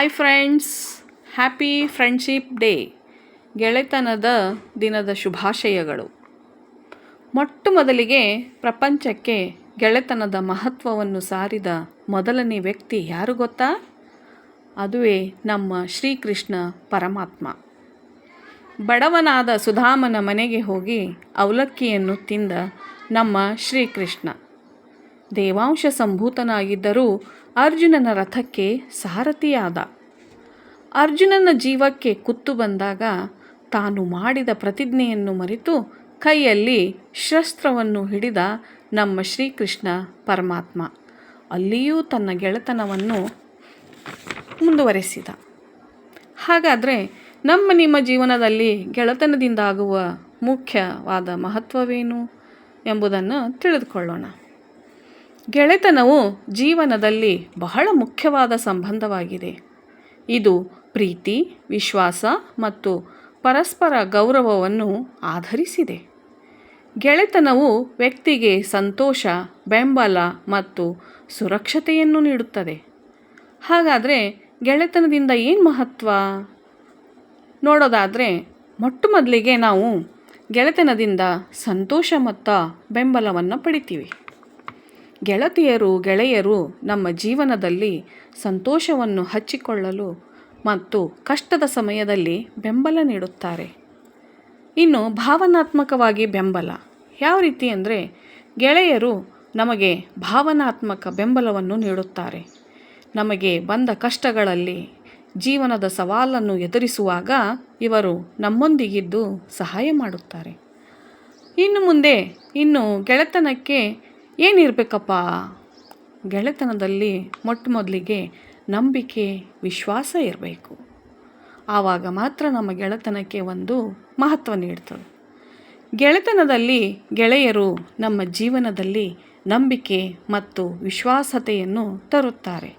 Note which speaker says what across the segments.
Speaker 1: Hi friends happy friendship day ಗೆಳೆತನದ ದಿನದ ಶುಭಾಶಯಗಳು. ಮೊಟ್ಟ ಮೊದಲಿಗೆ ಪ್ರಪಂಚಕ್ಕೆ ಗೆಳೆತನದ ಮಹತ್ವವನ್ನು ಸಾರಿದ ಮೊದಲನೇ ವ್ಯಕ್ತಿ ಯಾರು ಗೊತ್ತಾ? ಅದುವೇ ನಮ್ಮ ಶ್ರೀಕೃಷ್ಣ ಪರಮಾತ್ಮ. ಬಡವನಾದ ಸುಧಾಮನ ಮನೆಗೆ ಹೋಗಿ ಅವಲಕ್ಕಿಯನ್ನು ತಿಂದ ನಮ್ಮ ಶ್ರೀಕೃಷ್ಣ. ದೇವಾಂಶ ಸಂಭೂತನಾಗಿದ್ದರೂ ಅರ್ಜುನನ ರಥಕ್ಕೆ ಸಾರಥಿಯಾದ. ಅರ್ಜುನನ ಜೀವಕ್ಕೆ ಕುತ್ತು ಬಂದಾಗ ತಾನು ಮಾಡಿದ ಪ್ರತಿಜ್ಞೆಯನ್ನು ಮರೆತು ಕೈಯಲ್ಲಿ ಶಸ್ತ್ರವನ್ನು ಹಿಡಿದ ನಮ್ಮ ಶ್ರೀಕೃಷ್ಣ ಪರಮಾತ್ಮ. ಅಲ್ಲಿಯೂ ತನ್ನ ಗೆಳೆತನವನ್ನು ಮುಂದುವರೆಸಿದ. ಹಾಗಾದರೆ ನಮ್ಮ ನಿಮ್ಮ ಜೀವನದಲ್ಲಿ ಗೆಳೆತನದಿಂದಾಗುವ ಮುಖ್ಯವಾದ ಮಹತ್ವವೇನು ಎಂಬುದನ್ನು ತಿಳಿದುಕೊಳ್ಳೋಣ. ಗೆಳೆತನವು ಜೀವನದಲ್ಲಿ ಬಹಳ ಮುಖ್ಯವಾದ ಸಂಬಂಧವಾಗಿದೆ. ಇದು ಪ್ರೀತಿ, ವಿಶ್ವಾಸ ಮತ್ತು ಪರಸ್ಪರ ಗೌರವವನ್ನು ಆಧರಿಸಿದೆ. ಗೆಳೆತನವು ವ್ಯಕ್ತಿಗೆ ಸಂತೋಷ, ಬೆಂಬಲ ಮತ್ತು ಸುರಕ್ಷತೆಯನ್ನು ನೀಡುತ್ತದೆ. ಹಾಗಾದರೆ ಗೆಳೆತನದಿಂದ ಏನು ಮಹತ್ವ? ನೋಡೋದಾದರೆ ಮೊಟ್ಟ ಮೊದಲಿಗೆ ನಾವು ಗೆಳೆತನದಿಂದ ಸಂತೋಷ ಮತ್ತು ಬೆಂಬಲವನ್ನು ಪಡಿತೀವಿ. ಗೆಳತಿಯರು, ಗೆಳೆಯರು ನಮ್ಮ ಜೀವನದಲ್ಲಿ ಸಂತೋಷವನ್ನು ಹಚ್ಚಿಕೊಳ್ಳಲು ಮತ್ತು ಕಷ್ಟದ ಸಮಯದಲ್ಲಿ ಬೆಂಬಲ ನೀಡುತ್ತಾರೆ. ಇನ್ನು ಭಾವನಾತ್ಮಕವಾಗಿ ಬೆಂಬಲ ಯಾವ ರೀತಿ ಅಂದರೆ ಗೆಳೆಯರು ನಮಗೆ ಭಾವನಾತ್ಮಕ ಬೆಂಬಲವನ್ನು ನೀಡುತ್ತಾರೆ. ನಮಗೆ ಬಂದ ಕಷ್ಟಗಳಲ್ಲಿ ಜೀವನದ ಸವಾಲನ್ನು ಎದುರಿಸುವಾಗ ಇವರು ನಮ್ಮೊಂದಿಗಿದ್ದು ಸಹಾಯ ಮಾಡುತ್ತಾರೆ. ಇನ್ನು ಮುಂದೆ, ಇನ್ನು ಗೆಳೆತನಕ್ಕೆ ಏನಿರಬೇಕಪ್ಪ? ಗೆಳೆತನದಲ್ಲಿ ಮೊಟ್ಟ ಮೊದಲಿಗೆ ನಂಬಿಕೆ, ವಿಶ್ವಾಸ ಇರಬೇಕು. ಆವಾಗ ಮಾತ್ರ ನಮ್ಮ ಗೆಳೆತನಕ್ಕೆ ಒಂದು ಮಹತ್ವ ನೀಡ್ತದೆ. ಗೆಳೆತನದಲ್ಲಿ ಗೆಳೆಯರು ನಮ್ಮ ಜೀವನದಲ್ಲಿ ನಂಬಿಕೆ ಮತ್ತು ವಿಶ್ವಾಸತೆಯನ್ನು ತರುತ್ತಾರೆ.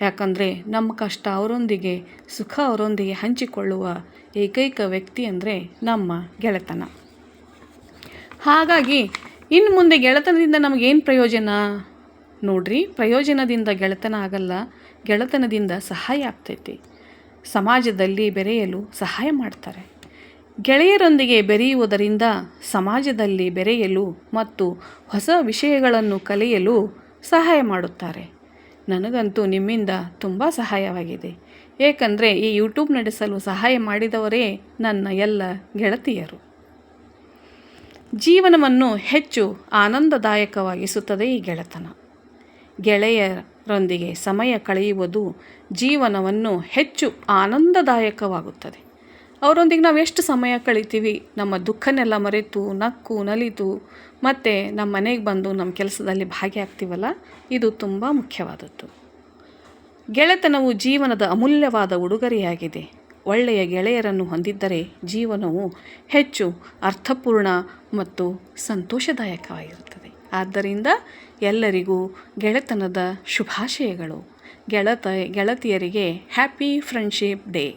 Speaker 1: ಯಾಕಂದರೆ ನಮ್ಮ ಕಷ್ಟ ಅವರೊಂದಿಗೆ, ಸುಖ ಅವರೊಂದಿಗೆ ಹಂಚಿಕೊಳ್ಳುವ ಏಕೈಕ ವ್ಯಕ್ತಿ ಅಂದರೆ ನಮ್ಮ ಗೆಳೆತನ. ಹಾಗಾಗಿ ಇನ್ನು ಮುಂದೆ ಗೆಳೆತನದಿಂದ ನಮಗೇನು ಪ್ರಯೋಜನ? ನೋಡ್ರಿ, ಪ್ರಯೋಜನದಿಂದ ಗೆಳೆತನ ಆಗಲ್ಲ, ಗೆಳೆತನದಿಂದ ಸಹಾಯ ಆಗ್ತೈತಿ. ಸಮಾಜದಲ್ಲಿ ಬೆರೆಯಲು ಸಹಾಯ ಮಾಡ್ತಾರೆ. ಗೆಳೆಯರೊಂದಿಗೆ ಬೆರೆಯುವುದರಿಂದ ಸಮಾಜದಲ್ಲಿ ಬೆರೆಯಲು ಮತ್ತು ಹೊಸ ವಿಷಯಗಳನ್ನು ಕಲಿಯಲು ಸಹಾಯ ಮಾಡುತ್ತಾರೆ. ನನಗಂತೂ ನಿಮ್ಮಿಂದ ತುಂಬ ಸಹಾಯವಾಗಿದೆ. ಏಕೆಂದರೆ ಈ ಯೂಟ್ಯೂಬ್ ನಡೆಸಲು ಸಹಾಯ ಮಾಡಿದವರೇ ನನ್ನ ಎಲ್ಲ ಗೆಳತಿಯರು. ಜೀವನವನ್ನು ಹೆಚ್ಚು ಆನಂದದಾಯಕವಾಗಿಸುತ್ತದೆ ಈ ಗೆಳೆತನ. ಗೆಳೆಯರೊಂದಿಗೆ ಸಮಯ ಕಳೆಯುವುದು ಜೀವನವನ್ನು ಹೆಚ್ಚು ಆನಂದದಾಯಕವಾಗುತ್ತದೆ. ಅವರೊಂದಿಗೆ ನಾವು ಎಷ್ಟು ಸಮಯ ಕಳಿತೀವಿ? ನಮ್ಮ ದುಃಖನೆಲ್ಲ ಮರೆತು, ನಕ್ಕು, ನಲಿತು, ಮತ್ತು ನಮ್ಮ ಮನೆಗೆ ಬಂದು ನಮ್ಮ ಕೆಲಸದಲ್ಲಿ ಭಾಗಿಯಾಗ್ತೀವಲ್ಲ? ಇದು ತುಂಬ ಮುಖ್ಯವಾದದ್ದು. ಗೆಳೆತನವು ಜೀವನದ ಅಮೂಲ್ಯವಾದ ಉಡುಗೊರೆಯಾಗಿದೆ. ಒಳ್ಳೆಯ ಗೆಳೆಯರನ್ನು ಹೊಂದಿದ್ದರೆ ಜೀವನವು ಹೆಚ್ಚು ಅರ್ಥಪೂರ್ಣ ಮತ್ತು ಸಂತೋಷದಾಯಕವಾಗಿರುತ್ತದೆ. ಆದ್ದರಿಂದ ಎಲ್ಲರಿಗೂ ಗೆಳೆತನದ ಶುಭಾಶಯಗಳು. ಗೆಳತ, ಗೆಳತಿಯರಿಗೆ ಹ್ಯಾಪಿ ಫ್ರೆಂಡ್ಶಿಪ್ ಡೇ